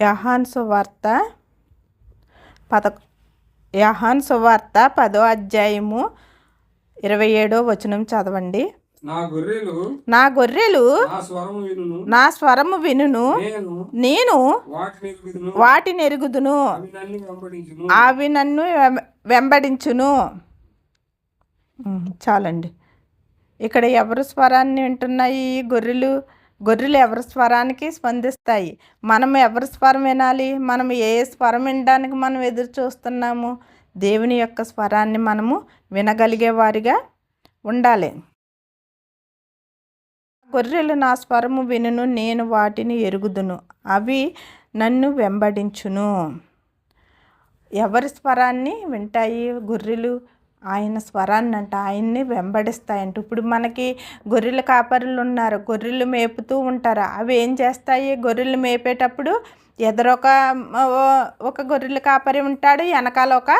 యహాన్ సువార్త పద యహాన్ సువార్త పదో అధ్యాయము ఇరవై ఏడో వచనం చదవండి. నా గొర్రెలు నా గొర్రెలు నా స్వరము వినును. నేను వాటిని ఎరుగుదును. అవి నన్ను వెంబడించును. చాలండి. ఇక్కడ ఎవరు స్వరాన్ని వింటున్నాయి గొర్రెలు? గొర్రెలు ఎవరి స్వరానికి స్పందిస్తాయి? మనం ఎవరి స్వరం వినాలి? మనం ఏ స్వరం వినడానికి మనం ఎదురు చూస్తున్నాము? దేవుని యొక్క స్వరాన్ని మనము వినగలిగే వారిగా ఉండాలి. గొర్రెలు నా స్వరము వినును నేను వాటిని ఎరుగుదును. అవి నన్ను వెంబడించును. ఎవరి స్వరాన్ని వింటాయి గొర్రెలు? ఆయన స్వరాన్ని అంట ఆయన్ని వెంబడిస్తాయంట. ఇప్పుడు మనకి గొర్రెల కాపరులు ఉన్నారు. గొర్రెలు మేపుతూ ఉంటారు. అవి ఏం చేస్తాయి? గొర్రెలు మేపేటప్పుడు ఎదరొక ఒక గొర్రెల కాపరి ఉంటాడు. వెనకాల ఒక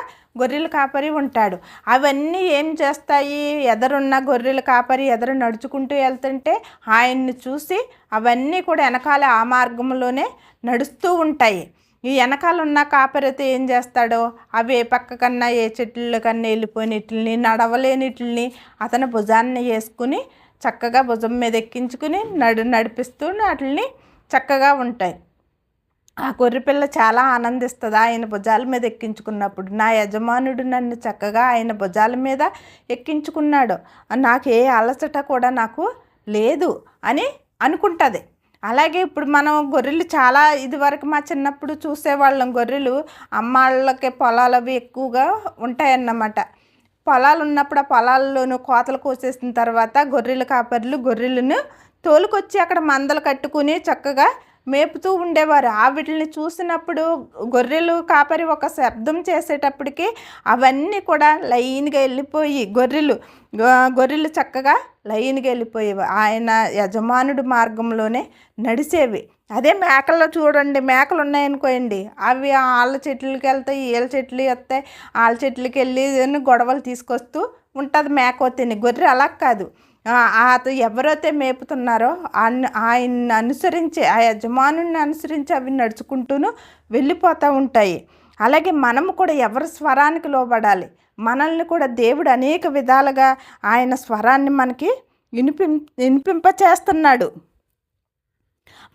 గొర్రెల కాపరి ఉంటాడు. అవన్నీ ఏం చేస్తాయి? ఎదరున్న గొర్రెల కాపరి ఎదరు నడుచుకుంటూ వెళ్తుంటే ఆయన్ని చూసి అవన్నీ కూడా వెనకాల ఆ మార్గంలోనే నడుస్తూ ఉంటాయి. ఈ వెనకాల ఉన్న కాపరైతే ఏం చేస్తాడో? అవి ఏ పక్క కన్నా ఏ చెట్లు కన్నా వెళ్ళిపోయినట్లని నడవలేనిట్లని అతని భుజాన్ని వేసుకుని చక్కగా భుజం మీద ఎక్కించుకుని నడు నడిపిస్తూ వాటిని చక్కగా ఉంటాయి. ఆ గొర్రెపిల్ల చాలా ఆనందిస్తుంది ఆయన భుజాల మీద ఎక్కించుకున్నప్పుడు? నా యజమానుడు నన్ను చక్కగా ఆయన భుజాల మీద ఎక్కించుకున్నాడు. నాకు ఏ అలసట కూడా నాకు లేదు అని అనుకుంటుంది. అలాగే ఇప్పుడు మనం గొర్రెలు చాలా ఇదివరకు మా చిన్నప్పుడు చూసేవాళ్ళం గొర్రెలు. అమ్మాళ్ళకి పొలాలు అవి ఎక్కువగా ఉంటాయన్నమాట. పొలాలు ఉన్నప్పుడు ఆ పొలాల్లోనూ కోతలు కోసేసిన తర్వాత గొర్రెల కాపర్లు గొర్రెలను తోలుకొచ్చి అక్కడ మందలు కట్టుకుని చక్కగా మేపుతూ ఉండేవారు. ఆ వీటిని చూసినప్పుడు గొర్రెలు కాపరి ఒక శబ్దం చేసేటప్పటికి అవన్నీ కూడా లైన్గా వెళ్ళిపోయి గొర్రెలు గొర్రెలు చక్కగా లైన్గా వెళ్ళిపోయేవి ఆయన యజమానుడి మార్గంలోనే నడిచేవి. అదే మేకల్లో చూడండి మేకలు ఉన్నాయనుకోండి అవి వాళ్ళ చెట్లకి వెళ్తాయి వీళ్ళ చెట్లు వస్తాయి వాళ్ళ చెట్లకి వెళ్ళి గొడవలు తీసుకొస్తూ ఉంటుంది మేక తిని గొర్రె అలా కాదు. అత ఎవరైతే మేపుతున్నారో ఆయన్ని అనుసరించి ఆ యజమానుని అనుసరించి అవి నడుచుకుంటూను వెళ్ళిపోతూ ఉంటాయి. అలాగే మనము కూడా ఎవరి స్వరానికి లోబడాలి? మనల్ని కూడా దేవుడు అనేక విధాలుగా ఆయన స్వరాన్ని మనకి వినిపిం వినిపింప చేస్తున్నాడు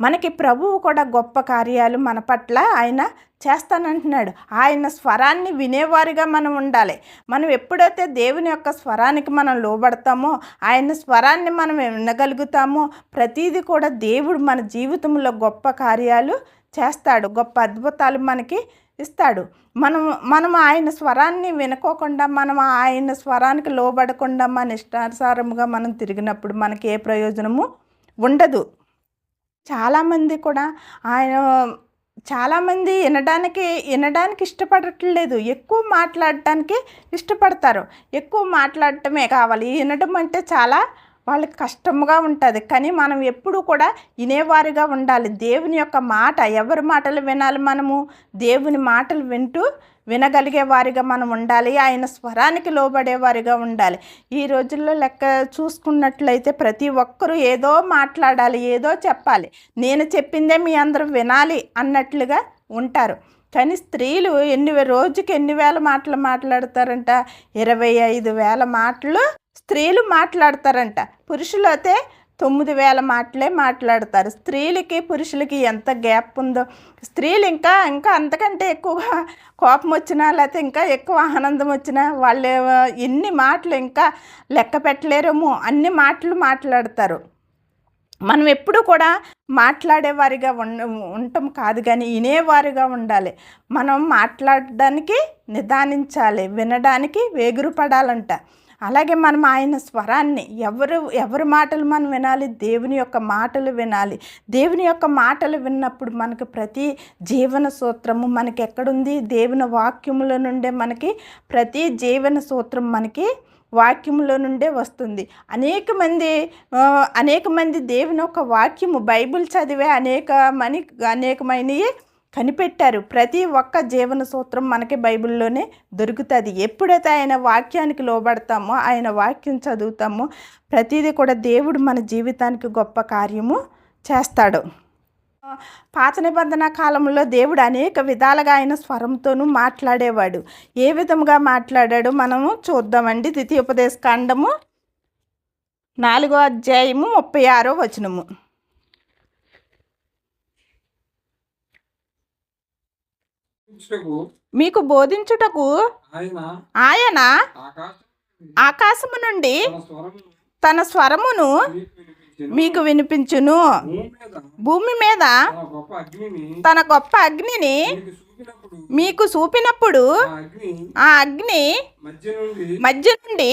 మనకి ప్రభువు కూడా గొప్ప కార్యాలు మన పట్ల ఆయన చేస్తానంటున్నాడు. ఆయన స్వరాన్ని వినేవారిగా మనం ఉండాలి. మనం ఎప్పుడైతే దేవుని యొక్క స్వరానికి మనం లోబడతామో ఆయన స్వరాన్ని మనం వినగలుగుతామో ప్రతీది కూడా దేవుడు మన జీవితంలో గొప్ప కార్యాలు చేస్తాడు. గొప్ప అద్భుతాలు మనకి ఇస్తాడు. మనం మనం ఆయన స్వరాన్ని వినుకోకుండా మనం ఆయన స్వరానికి లోబడకుండా మన ఇష్టానుసారముగా మనం తిరిగినప్పుడు మనకి ఏ ప్రయోజనము ఉండదు. చాలామంది కూడా ఆయన చాలామంది వినడానికి వినడానికి ఇష్టపడట్లేదు. ఎక్కువ మాట్లాడటానికి ఇష్టపడతారు. ఎక్కువ మాట్లాడటమే కావాలి. వినడం అంటే చాలా వాళ్ళకి కష్టముగా ఉంటుంది. కానీ మనం ఎప్పుడూ కూడా వినేవారిగా ఉండాలి. దేవుని యొక్క మాట ఎవరి మాటలు వినాలి మనము? దేవుని మాటలు వింటూ వినగలిగే వారిగా మనం ఉండాలి. ఆయన స్వరానికి లోబడేవారిగా ఉండాలి. ఈ రోజుల్లో లెక్క చూసుకున్నట్లయితే ప్రతి ఒక్కరూ ఏదో మాట్లాడాలి ఏదో చెప్పాలి. నేను చెప్పిందే మీ అందరూ వినాలి అన్నట్లుగా ఉంటారు. కానీ స్త్రీలు ఎన్ని రోజుకి ఎన్ని వేల మాటలు మాట్లాడతారంట? ఇరవై ఐదు వేల మాటలు స్త్రీలు మాట్లాడతారంట. పురుషులు అయితే తొమ్మిది వేల మాటలే మాట్లాడతారు. స్త్రీలకి పురుషులకి ఎంత గ్యాప్ ఉందో. స్త్రీలు ఇంకా ఇంకా అంతకంటే ఎక్కువగా కోపం వచ్చినా లేకపోతే ఇంకా ఎక్కువ ఆనందం వచ్చినా వాళ్ళు ఎన్ని మాటలు ఇంకా లెక్క పెట్టలేరేమో అన్ని మాటలు మాట్లాడతారు. మనం ఎప్పుడు కూడా మాట్లాడేవారిగా ఉండ ఉండటం కాదు కానీ వినేవారిగా ఉండాలి. మనం మాట్లాడడానికి నిదానించాలి వినడానికి వేగురుపడాలంట అలాగే మనం ఆయన స్వరాన్ని ఎవరు ఎవరి మాటలు మనం వినాలి? దేవుని యొక్క మాటలు వినాలి. దేవుని యొక్క మాటలు విన్నప్పుడు మనకు ప్రతి జీవన సూత్రము మనకి ఎక్కడుంది? దేవుని వాక్యముల నుండే మనకి ప్రతి జీవన సూత్రం మనకి వాక్యములో నుండే వస్తుంది. అనేక మంది అనేక మంది దేవుని ఒక వాక్యము బైబిల్ చదివే అనేక మని అనేకమైనవి కనిపెట్టారు. ప్రతి ఒక్క జీవన సూత్రం మనకి బైబిల్లోనే దొరుకుతుంది. ఎప్పుడైతే ఆయన వాక్యానికి లోబడతామో ఆయన వాక్యం చదువుతామో ప్రతిదీ కూడా దేవుడు మన జీవితానికి గొప్ప కార్యము చేస్తాడు. పాత నిబంధన కాలంలో దేవుడు అనేక విధాలుగా ఆయన స్వరంతోనూ మాట్లాడేవాడు. ఏ విధముగా మాట్లాడాడు మనము చూద్దామండి. ద్వితీయోపదేశ కాండము నాలుగో అధ్యాయము ముప్పై ఆరో వచనము. మీకు బోధించుటకు ఆయన ఆయన ఆకాశం ఆకాశము నుండి తన స్వరమును మీకు వినిపించెను. భూమి మీద తన గొప్ప అగ్నిని మీకు చూపినప్పుడు ఆ అగ్ని మధ్య నుండి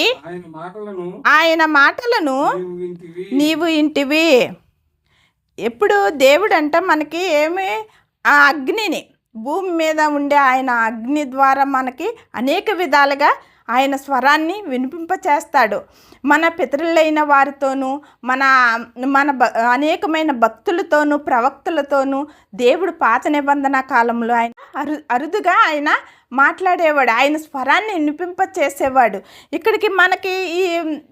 ఆయన మాటలను నీవు ఇంటివి ఎప్పుడు దేవుడు అంట మనకి ఏమి? ఆ అగ్నిని భూమి మీద ఉండే ఆయన అగ్ని ద్వారా మనకి అనేక విధాలుగా ఆయన స్వరాన్ని వినిపింపచేస్తాడు. మన పితరులైన వారితోనూ మన మన భ అనేకమైన భక్తులతోనూ ప్రవక్తలతోనూ దేవుడు పాత నిబంధన కాలంలో ఆయన అరు అరుదుగా ఆయన మాట్లాడేవాడు. ఆయన స్వరాన్ని నిపింప చేసేవాడు ఇక్కడికి మనకి ఈ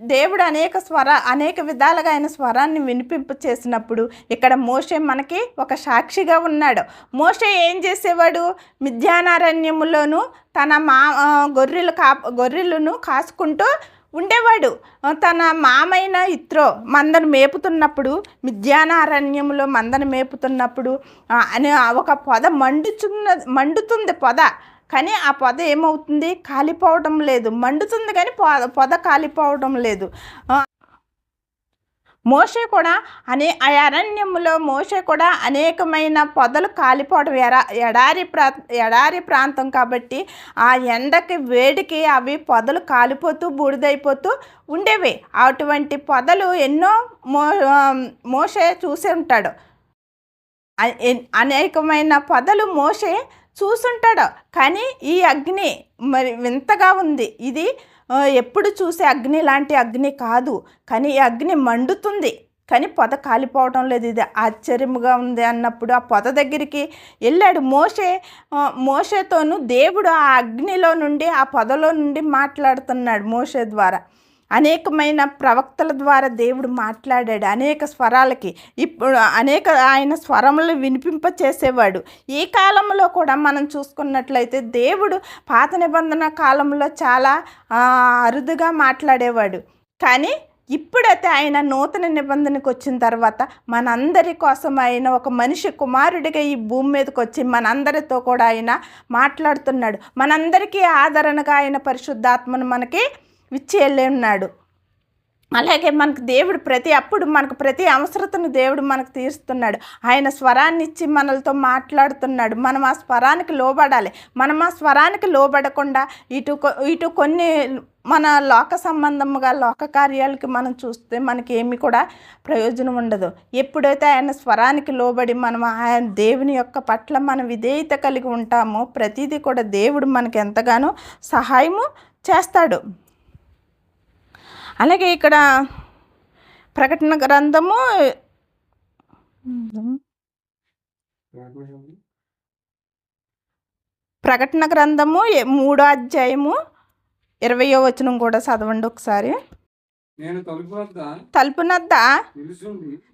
దేవుడు అనేక స్వర అనేక విధాలుగా ఆయన స్వరాన్ని వినిపింప చేసినప్పుడు ఇక్కడ మోషే మనకి ఒక సాక్షిగా ఉన్నాడు. మోషే ఏం చేసేవాడు? మిథ్యానారణ్యములోను తన మా గొర్రెలు కా గొర్రెలను కాసుకుంటూ ఉండేవాడు. తన మామైన ఇత్రో మందను మేపుతున్నప్పుడు మిథ్యానారణ్యంలో మందను మేపుతున్నప్పుడు అనే అని ఒక పొద మండుచున్న మండుతుంది పొద. కానీ ఆ పొద ఏమవుతుంది? కాలిపోవడం లేదు. మండుతుంది కానీ పొద పొద కాలిపోవడం లేదు. మోషే కూడా అనే ఆ అరణ్యములో మోషే కూడా అనేకమైన పొదలు కాలిపోవడం ఎర ఎడారి ప్రా ఎడారి ప్రాంతం కాబట్టి ఆ ఎండకి వేడికి అవి పొదలు కాలిపోతూ బూడిదైపోతూ ఉండేవి. అటువంటి పొదలు ఎన్నో మో మోసే చూసి ఉంటాడు. అనేకమైన పొదలు మోసే చూసుంటాడు. కానీ ఈ అగ్ని మరి వింతగా ఉంది. ఇది ఎప్పుడు చూసే అగ్ని లాంటి అగ్ని కాదు కానీ ఈ అగ్ని మండుతుంది. కానీ పొద కాలిపోవటం లేదు ఇది ఆశ్చర్యంగా ఉంది అన్నప్పుడు ఆ పొద దగ్గరికి వెళ్ళాడు మోషే. మోసేతోనూ మోషేతోను దేవుడు ఆ అగ్నిలో నుండి ఆ పొదలో నుండి మాట్లాడుతున్నాడు మోషే ద్వారా. అనేకమైన ప్రవక్తల ద్వారా దేవుడు మాట్లాడాడు. అనేక స్వరాలకి ఇప్పుడు అనేక ఆయన స్వరములు వినిపింప చేసేవాడు ఈ కాలంలో కూడా మనం చూసుకున్నట్లయితే దేవుడు పాత నిబంధన కాలంలో చాలా అరుదుగా మాట్లాడేవాడు. కానీ ఇప్పుడైతే ఆయన నూతన నిబంధనకు వచ్చిన తర్వాత మనందరి కోసం ఆయన ఒక మనిషి కుమారుడిగా ఈ భూమి మీదకి వచ్చి మనందరితో కూడా ఆయన మాట్లాడుతున్నాడు. మనందరికీ ఆదరణగా ఆయన పరిశుద్ధాత్మను మనకి ఇచ్చి ఉన్నాడు అలాగే మనకు దేవుడు ప్రతి అప్పుడు మనకు ప్రతి అవసరతను దేవుడు మనకు తీరుస్తున్నాడు. ఆయన స్వరాన్ని ఇచ్చి మనలతో మాట్లాడుతున్నాడు. మనం ఆ స్వరానికి లోబడాలి. మనం ఆ స్వరానికి లోబడకుండా ఇటు ఇటు కొన్ని మన లోక సంబంధముగా లోక కార్యాలకి మనం చూస్తే మనకి ఏమి కూడా ప్రయోజనం ఉండదు. ఎప్పుడైతే ఆయన స్వరానికి లోబడి మనం ఆయన దేవుని యొక్క పట్ల మనం విధేయత కలిగి ఉంటామో ప్రతిదీ కూడా దేవుడు మనకు ఎంతగానో సహాయము చేస్తాడు. అలాగే ఇక్కడ ప్రకటన గ్రంథము ప్రకటన గ్రంథము మూడో అధ్యాయము ఇరవయో వచనం కూడా చదవండి ఒకసారి. తలుపునద్ద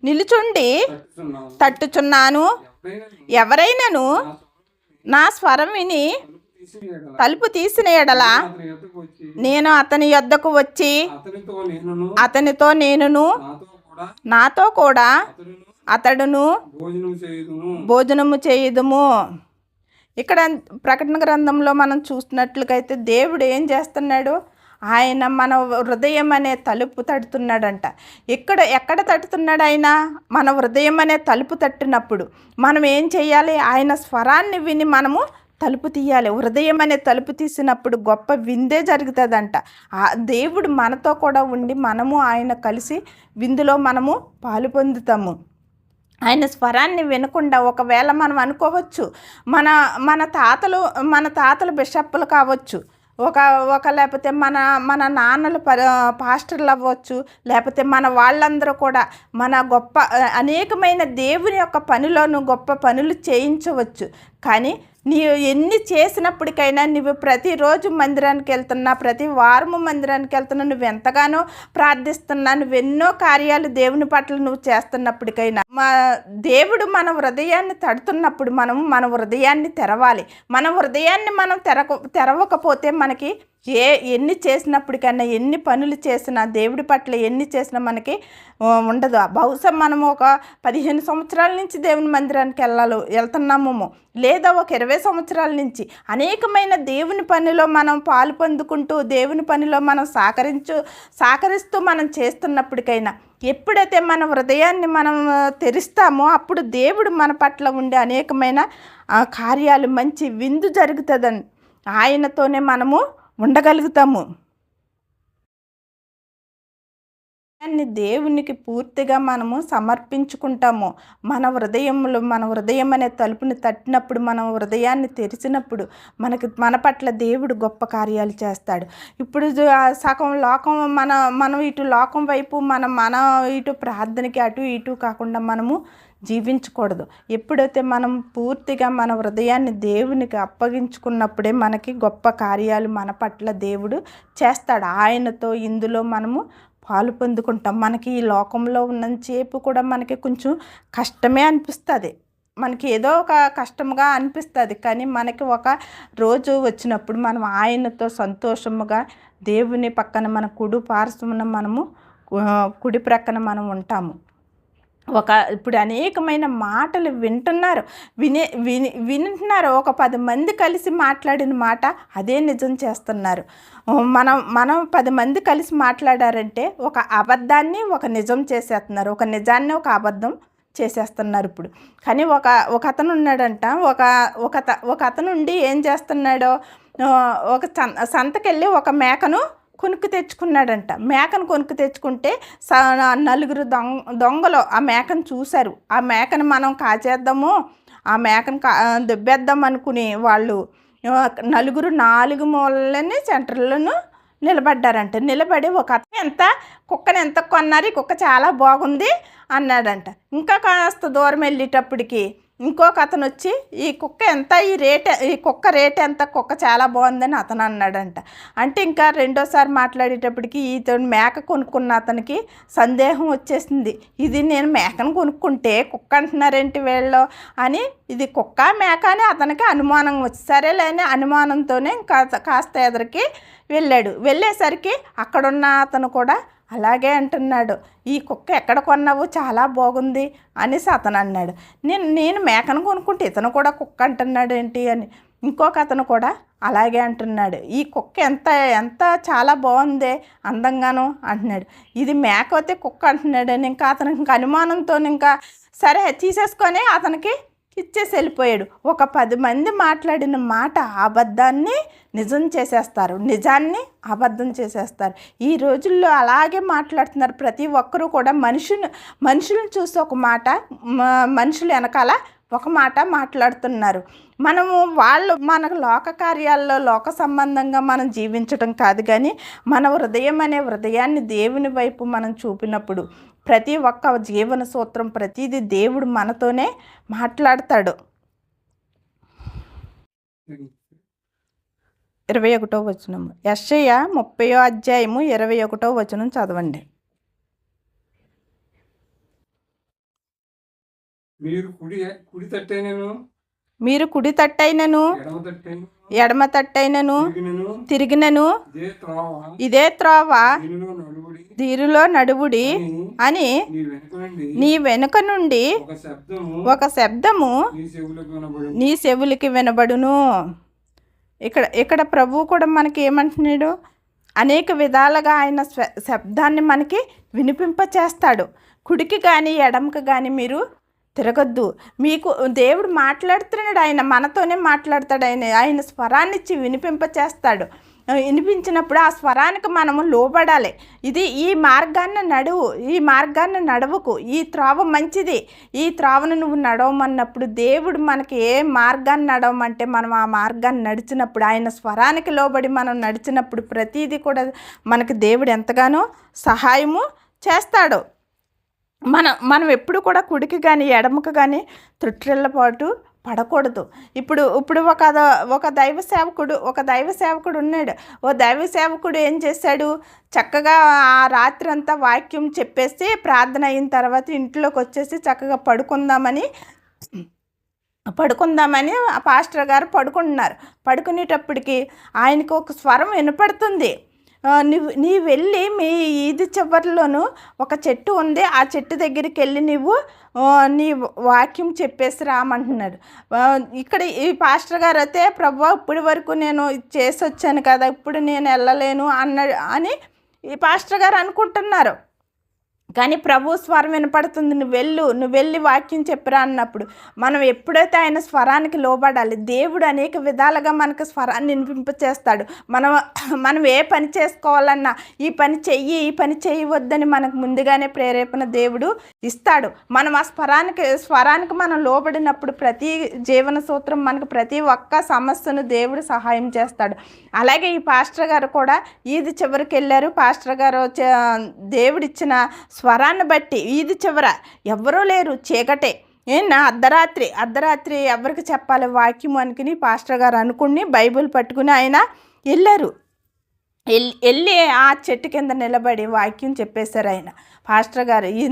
నిలుచుండి తట్టుచున్నాను. తట్టుచున్నాను. ఎవరైనా ఎవరైనను నా స్వరం విని తలుపు తీసిన ఎడల నేను అతని యొద్దకు వచ్చి అతనితో నేనును నాతో కూడా అతడును భోజనము చేయుదుము. ఇక్కడ ప్రకటన గ్రంథంలో మనం చూసినట్లుగైతే దేవుడు ఏం చేస్తున్నాడు? ఆయన మన హృదయం అనే తలుపు తడుతున్నాడంట. ఇక్కడ ఎక్కడ తట్టుతున్నాడు ఆయన? మన హృదయం అనే తలుపు తట్టినప్పుడు. మనం ఏం చేయాలి? ఆయన స్వరాన్ని విని మనము తలుపు తీయాలి. హృదయం అనే తలుపు తీసినప్పుడు గొప్ప విందే జరుగుతుందంట. ఆ దేవుడు మనతో కూడా ఉండి మనము ఆయన కలిసి విందులో మనము పాలు పొందుతాము. ఆయన స్వరాన్ని వినకుండా ఒకవేళ మనం అనుకోవచ్చు మన మన తాతలు మన తాతలు బిషప్పులు కావచ్చు ఒక ఒక లేకపోతే మన మన నాన్నలు ప పాస్టర్లు అవ్వచ్చు లేకపోతే మన వాళ్ళందరూ కూడా మన గొప్ప అనేకమైన దేవుని యొక్క పనిలోను గొప్ప పనులు చేయించవచ్చు. కానీ నీవు ఎన్ని చేసినప్పటికైనా నువ్వు ప్రతిరోజు మందిరానికి వెళ్తున్నా ప్రతి వారము మందిరానికి వెళ్తున్నా నువ్వు ఎంతగానో ప్రార్థిస్తున్నా నువ్వు ఎన్నో కార్యాలు దేవుని పట్ల నువ్వు చేస్తున్నప్పటికైనా మా దేవుడు మన హృదయాన్ని తడుతున్నప్పుడు మనం మన హృదయాన్ని తెరవాలి. మన హృదయాన్ని మనం తెరక తెరవకపోతే మనకి ఏ ఎన్ని చేసినప్పటికైనా ఎన్ని పనులు చేసినా దేవుడి పట్ల ఎన్ని చేసినా మనకి ఉండదు. బహుశా మనం ఒక పదిహేను సంవత్సరాల నుంచి దేవుని మందిరానికి వెళ్ళాలి వెళ్తున్నామేమో. లేదా ఒక ఇరవై సంవత్సరాల నుంచి అనేకమైన దేవుని పనిలో మనం పాలు పొందుకుంటూ దేవుని పనిలో మనం సహకరించు సహకరిస్తూ మనం చేస్తున్నప్పటికైనా ఎప్పుడైతే మన హృదయాన్ని మనం తెరిస్తామో అప్పుడు దేవుడు మన పట్ల ఉండే అనేకమైన కార్యాలు మంచి విందు జరుగుతుందని ఆయనతోనే మనము ఉండగలుగుతాము. దాన్ని దేవునికి పూర్తిగా మనము సమర్పించుకుంటాము. మన హృదయంలో మన హృదయం అనే తలుపుని తట్టినప్పుడు మనం హృదయాన్ని తెరిచినప్పుడు మనకి మన పట్ల దేవుడు గొప్ప కార్యాలు చేస్తాడు. ఇప్పుడు సగం లోకం మన మనం ఇటు లోకం వైపు మనం మన ఇటు ప్రార్థనకి అటు ఇటు కాకుండా మనము జీవించకూడదు. ఎప్పుడైతే మనం పూర్తిగా మన హృదయాన్ని దేవునికి అప్పగించుకున్నప్పుడే మనకి గొప్ప కార్యాలు మన పట్ల దేవుడు చేస్తాడు. ఆయనతో ఇందులో మనము పాలు పొందుకుంటాం. మనకి ఈ లోకంలో ఉన్నంతసేపు కూడా మనకి కొంచెం కష్టమే అనిపిస్తుంది. మనకి ఏదో ఒక కష్టముగా అనిపిస్తుంది. కానీ మనకి ఒక రోజు వచ్చినప్పుడు మనం ఆయనతో సంతోషముగా దేవుని పక్కన మన కుడి పార్శ్వమున మనము కుడి ప్రక్కన మనం ఉంటాము. ఒక ఇప్పుడు అనేకమైన మాటలు వింటున్నారు. వినే విని వింటున్నారు ఒక పది మంది కలిసి మాట్లాడిన మాట అదే నిజం చేస్తున్నారు. మనం మనం పది మంది కలిసి మాట్లాడారంటే ఒక అబద్ధాన్ని ఒక నిజం చేసేస్తున్నారు. ఒక నిజాన్ని ఒక అబద్ధం చేసేస్తున్నారు ఇప్పుడు. కానీ ఒక ఒక అతను ఉన్నాడంట. ఒక ఒక ఒక అతను ఉండి ఏం చేస్తున్నాడో ఒక సంతకెళ్ళి ఒక మేకను కొనుక్కు తెచ్చుకున్నాడంట. మేకను కొనుక్కు తెచ్చుకుంటే స నలుగురు దొంగ దొంగలు ఆ మేకను చూశారు. ఆ మేకను మనం కాచేద్దాము ఆ మేకను కా దెబ్బేద్దాం అనుకుని వాళ్ళు నలుగురు నాలుగు మూలలని సెంటర్లను నిలబడ్డారంట. నిలబడి ఒక అతను ఎంత కుక్కను ఎంత కొన్నారు ఈ కుక్క చాలా బాగుంది అన్నాడంట. ఇంకా కాస్త దూరం వెళ్ళేటప్పటికి ఇంకొక అతను వచ్చి ఈ కుక్క ఎంత? ఈ రేట్ ఈ కుక్క రేట్ ఎంత? కుక్క చాలా బాగుందని అతను అన్నాడంట. అంటే ఇంకా రెండోసారి మాట్లాడేటప్పటికి ఇతను మేక కొనుక్కున్న అతనికి సందేహం వచ్చేసింది. ఇది నేను మేకను కొనుక్కుంటే కుక్క అంటున్నారేంటి వీళ్ళు? అని ఇది కుక్క మేక అని అతనికి అనుమానం వచ్చి సరేలేని అనుమానంతోనే ఇంకా కాస్త ఎదరికి వెళ్ళాడు. వెళ్ళేసరికి అక్కడున్న అతను కూడా అలాగే అంటున్నాడు ఈ కుక్క ఎక్కడ కొన్నావు? చాలా బాగుంది అనేసి అతను అన్నాడు. నేను నేను మేకను కొనుక్కుంటే ఇతను కూడా కుక్క అంటున్నాడు ఏంటి అని. ఇంకొక అతను కూడా అలాగే అంటున్నాడు ఈ కుక్క ఎంత ఎంత చాలా బాగుంది అందంగాను అంటున్నాడు. ఇది మేక అయితే కుక్క అంటున్నాడు. ఇంకా అతనికి ఇంకా అనుమానంతో ఇంకా సరే తీసేసుకొని అతనికి ఇచ్చేసి వెళ్ళిపోయాడు ఒక పది మంది మాట్లాడిన మాట అబద్ధాన్ని నిజం చేసేస్తారు. నిజాన్ని అబద్ధం చేసేస్తారు. ఈ రోజుల్లో అలాగే మాట్లాడుతున్నారు. ప్రతి ఒక్కరూ కూడా మనుషుని మనుషులను చూసి ఒక మాట మనుషులు వెనకాల ఒక మాట మాట్లాడుతున్నారు. మనము వాళ్ళు మనకు లోక కార్యాల్లో లోక సంబంధంగా మనం జీవించడం కాదు కానీ మన హృదయం అనే హృదయాన్ని దేవుని వైపు మనం చూపినప్పుడు ప్రతి ఒక్క జీవన సూత్రం ప్రతిదీ దేవుడు మనతోనే మాట్లాడతాడు. ఇరవై ఒకటో వచనము. యెషయ ముప్పయో అధ్యాయము ఇరవై ఒకటో వచనం చదవండి. మీరు కుడి కుడి తట్టే నేను మీరు కుడి తట్టైనను ఎడమ తట్టేను ఎడమ తట్టైనను తిరిగినను ఇదే త్రోవ. దీనిలో నడువుడి. అని నీ వెనుక నుండి ఒక శబ్దము నీ చెవులకు వినబడును. ఇక్కడ ఇక్కడ ప్రభువు కూడా మనకి ఏమంటున్నాడు? అనేక విధాలుగా ఆయన శబ్దాన్ని మనకి వినిపింప చేస్తాడు కుడికి కానీ ఎడమకి కానీ మీరు తిరగద్దు. మీకు దేవుడు మాట్లాడుతున్నాడు. ఆయన మనతోనే మాట్లాడతాడు. ఆయన ఆయన స్వరాన్ని ఇచ్చి వినిపించినప్పుడు ఆ స్వరానికి మనము లోబడాలి. ఇది ఈ మార్గాన్ని నడువు. ఈ మార్గాన్ని నడవకు. ఈ త్రోవ మంచిది. ఈ త్రోవను నువ్వు నడవమన్నప్పుడు దేవుడు మనకి ఏ మార్గాన్ని నడవమంటే మనం ఆ మార్గాన్ని నడిచినప్పుడు ఆయన స్వరానికి లోబడి మనం నడిచినప్పుడు ప్రతిదీ కూడా మనకి దేవుడు ఎంతగానో సహాయము చేస్తాడు. మనం మనం ఎప్పుడు కూడా కుడికి కానీ ఎడమకు కానీ త్రుట్టిల్లపాటు పడకూడదు. ఇప్పుడు ఇప్పుడు ఒక ఒక దైవ సేవకుడు ఒక దైవ సేవకుడు ఉన్నాడు. ఓ దైవ సేవకుడు ఏం చేశాడు? చక్కగా ఆ రాత్రి అంతా వాక్యం చెప్పేసి ప్రార్థన అయిన తర్వాత ఇంట్లోకి వచ్చేసి చక్కగా పడుకుందామని పడుకుందామని ఆ పాస్టర్ గారు పడుకుంటున్నారు. పడుకునేటప్పటికి ఆయనకు ఒక స్వరం వినపడుతుంది. నువ్వు నీ వెళ్ళి మీ ఈది చివరిలోనూ ఒక చెట్టు ఉంది. ఆ చెట్టు దగ్గరికి వెళ్ళి నువ్వు నీ వాక్యం చెప్పేసి రామంటున్నాడు ఇక్కడ ఈ పాస్టర్ గారు అయితే ప్రభా ఇప్పటి వరకు నేను చేసొచ్చాను చేసి వచ్చాను కదా ఇప్పుడు నేను వెళ్ళలేను అన్న అని ఈ పాస్టర్ గారు అనుకుంటున్నారు. కానీ ప్రభు స్వరం వినపడుతుంది. నువ్వు వెళ్ళు నువ్వు వెళ్ళి వాక్యం చెప్పరా అన్నప్పుడు మనం ఎప్పుడైతే ఆయన స్వరానికి లోబడాలి దేవుడు అనేక విధాలుగా మనకు స్వరాన్ని వినిపింపచేస్తాడు. మనం మనం ఏ పని చేసుకోవాలన్నా ఈ పని చెయ్యి ఈ పని చేయవద్దని మనకు ముందుగానే ప్రేరేపణ దేవుడు ఇస్తాడు. మనం ఆ స్వరానికి స్వరానికి మనం లోబడినప్పుడు ప్రతి జీవన సూత్రం మనకు ప్రతి ఒక్క సమస్యను దేవుడు సహాయం చేస్తాడు. అలాగే ఈ పాస్టర్ గారు కూడా ఈది చివరికి వెళ్ళారు. పాస్టర్ గారు చ- దేవుడిచ్చిన స్వరాన్ని బట్టి వీధి చివర ఎవ్వరూ లేరు చీకటే. ఏనా అర్ధరాత్రి అర్ధరాత్రి ఎవరికి చెప్పాలి వాక్యం అనుకుని పాస్టర్ గారు అనుకుని బైబిల్ పట్టుకుని ఆయన వెళ్ళారు వెళ్ళి ఆ చెట్టు కింద నిలబడి వాక్యం చెప్పేశారు ఆయన. పాస్టర్ గారు ఈ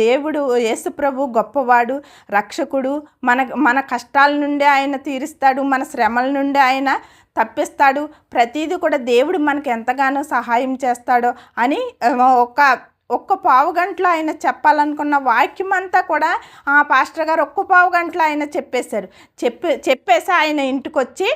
దేవుడు యేసు ప్రభు గొప్పవాడు రక్షకుడు మన మన కష్టాల నుండి ఆయన తీరుస్తాడు మన శ్రమల నుండి ఆయన తప్పిస్తాడు ప్రతిదీ కూడా దేవుడు మనకు ఎంతగానో సహాయం చేస్తాడో అని ఒక ఒక్క పావు గంటలో ఆయన చెప్పాలనుకున్న వాక్యం అంతా కూడా ఆ పాస్టర్ గారు ఒక్క పావు గంటలో ఆయన చెప్పేశారు. చెప్పి చెప్పేసి ఆయన ఇంటికి వచ్చి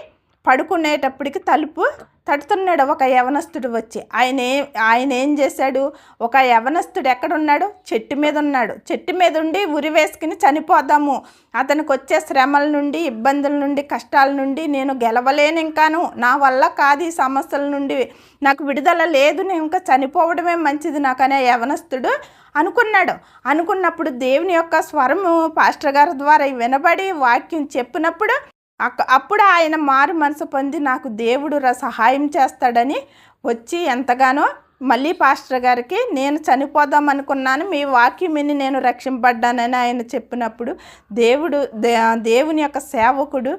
పడుకునేటప్పటికి తలుపు తడుతున్నాడు ఒక యవనస్తుడు వచ్చి. ఆయన ఆయన ఏం చేశాడు? ఒక యవనస్తుడు ఎక్కడున్నాడు? చెట్టు మీద ఉన్నాడు. చెట్టు మీద ఉండి ఉరి వేసుకుని చనిపోదాము. అతనికి వచ్చే శ్రమల నుండి ఇబ్బందుల నుండి కష్టాల నుండి నేను గెలవలేను ఇంకాను నా వల్ల కాదు ఈ సమస్యల నుండి. నాకు విడుదల లేదు. నేను ఇంకా చనిపోవడమే మంచిది నాకు అనే యవనస్తుడు అనుకున్నాడు. అనుకున్నప్పుడు దేవుని యొక్క స్వరము పాస్టర్ గారి ద్వారా వినబడి వాక్యం చెప్పినప్పుడు అప్పుడు ఆయన మారు మనసు పొంది నాకు దేవుడు ర సహాయం చేస్తాడని వచ్చి ఎంతగానో మళ్ళీ పాస్టర్ గారికి నేను చనిపోదాం అనుకున్నాను మీ వాక్యం విని నేను రక్షింపడ్డానని ఆయన చెప్పినప్పుడు దేవుడు దే దేవుని యొక్క సేవకుడు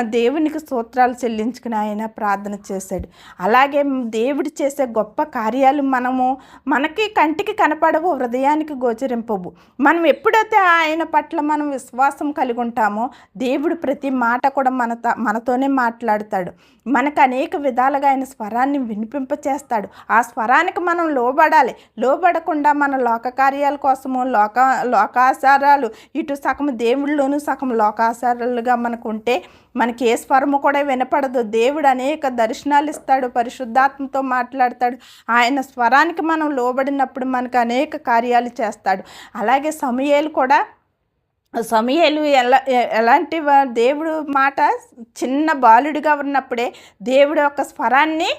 దేవునికి సూత్రాలు చెల్లించుకుని ఆయన ప్రార్థన చేశాడు. అలాగే దేవుడు చేసే గొప్ప కార్యాలు మనము మనకి కంటికి కనపడవు హృదయానికి గోచరింపవు. మనం ఎప్పుడైతే ఆయన పట్ల మనం విశ్వాసం కలిగి ఉంటామో దేవుడు ప్రతి మాట కూడా మన మనతోనే మాట్లాడతాడు. మనకు అనేక విధాలుగా ఆయన స్వరాన్ని వినిపింప చేస్తాడు ఆ స్వరానికి మనం లోబడాలి. లోబడకుండా మన లోక కార్యాల కోసము లోక లోకాచారాలు ఇటు సగం దేవుళ్ళలోనూ సగం లోకాచారాలుగా మనకు ఉంటే మనకి ఏ స్వరము కూడా వినపడదు. దేవుడు అనేక దర్శనాలు ఇస్తాడు పరిశుద్ధాత్మతో మాట్లాడతాడు. ఆయన స్వరానికి మనం లోబడినప్పుడు మనకు అనేక కార్యాలు చేస్తాడు. అలాగే సమయాలు కూడా సమయలు ఎలా ఎలాంటి దేవుడు మాట చిన్న బాలుడిగా ఉన్నప్పుడే దేవుడు యొక్క స్వరాన్ని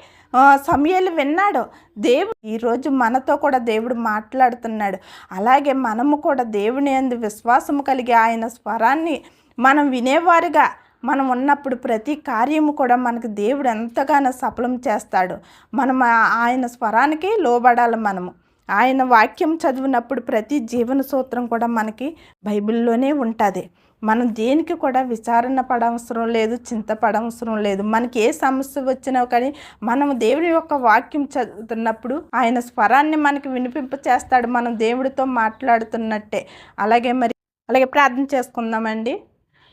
సమయాలు విన్నాడు. దేవుడు ఈరోజు మనతో కూడా దేవుడు మాట్లాడుతున్నాడు. అలాగే మనము కూడా దేవుని అందు విశ్వాసము కలిగి ఆయన స్వరాన్ని మనం వినేవారుగా. మనం ఉన్నప్పుడు ప్రతి కార్యము కూడా మనకు దేవుడు ఎంతగానో సఫలం చేస్తాడు. మనం ఆయన స్వరానికి లోబడాలి మనము. ఆయన వాక్యం చదివినప్పుడు ప్రతి జీవన సూత్రం కూడా మనకి బైబిల్లోనే ఉంటుంది. మనం దేనికి కూడా విచారణ పడవసరం లేదు చింతపడవసరం లేదు. మనకి ఏ సమస్య వచ్చినా కానీ మనం దేవుని యొక్క వాక్యం చదువుతున్నప్పుడు ఆయన స్వరాన్ని మనకి వినిపింప చేస్తాడు మనం దేవుడితో మాట్లాడుతున్నట్టే. అలాగే మరి అలాగే ప్రార్థన చేసుకుందామండి.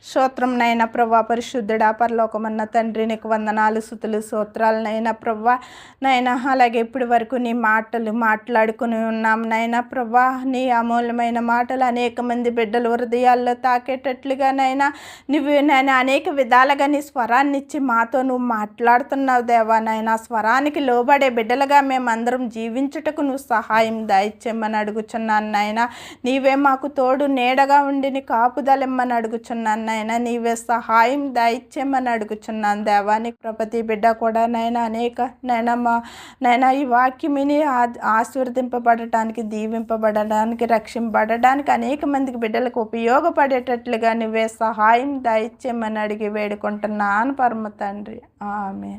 స్తోత్రం నైనా ప్రభా పరిశుద్ధుడా పరలోకమన్న తండ్రి నీకు వందనాలు సుతులు స్తోత్రాలు నైనా ప్రభా నైనా అలాగే ఇప్పటి వరకు నీ మాటలు మాట్లాడుకుని ఉన్నాం నైనా ప్రభా నీ అమూల్యమైన మాటలు అనేక మంది బిడ్డలు హృదయాల్లో తాకేటట్లుగా నైనా నువ్వు నైనా అనేక విధాలుగా నీ స్వరాన్ని ఇచ్చి మాతో నువ్వు మాట్లాడుతున్నావు దేవా. నైనా స్వరానికి లోబడే బిడ్డలుగా మేమందరం జీవించుటకు నువ్వు సహాయం దాయిచ్చేమని అడుగుచున్నాను నాయన నీవే మాకు తోడు నీడగా ఉండి నీ కాపుదలెమ్మని అడుగుచున్నాను నాయన నీవే సహాయం దాయిచ్చేయమని అడుగుచున్నాను. దేవానికి ప్రపతి బిడ్డ కూడా నాయన అనేక నాయన మా నాయన ఈ వాక్యమిని ఆ- ఆశీర్వదింపబడటానికి దీవింపబడడానికి రక్షింపబడడానికి అనేక మందికి బిడ్డలకు ఉపయోగపడేటట్లుగా నువ్వే సహాయం దాయిచ్చేయమని అడిగి వేడుకుంటున్నాను పరమ తండ్రి. ఆమె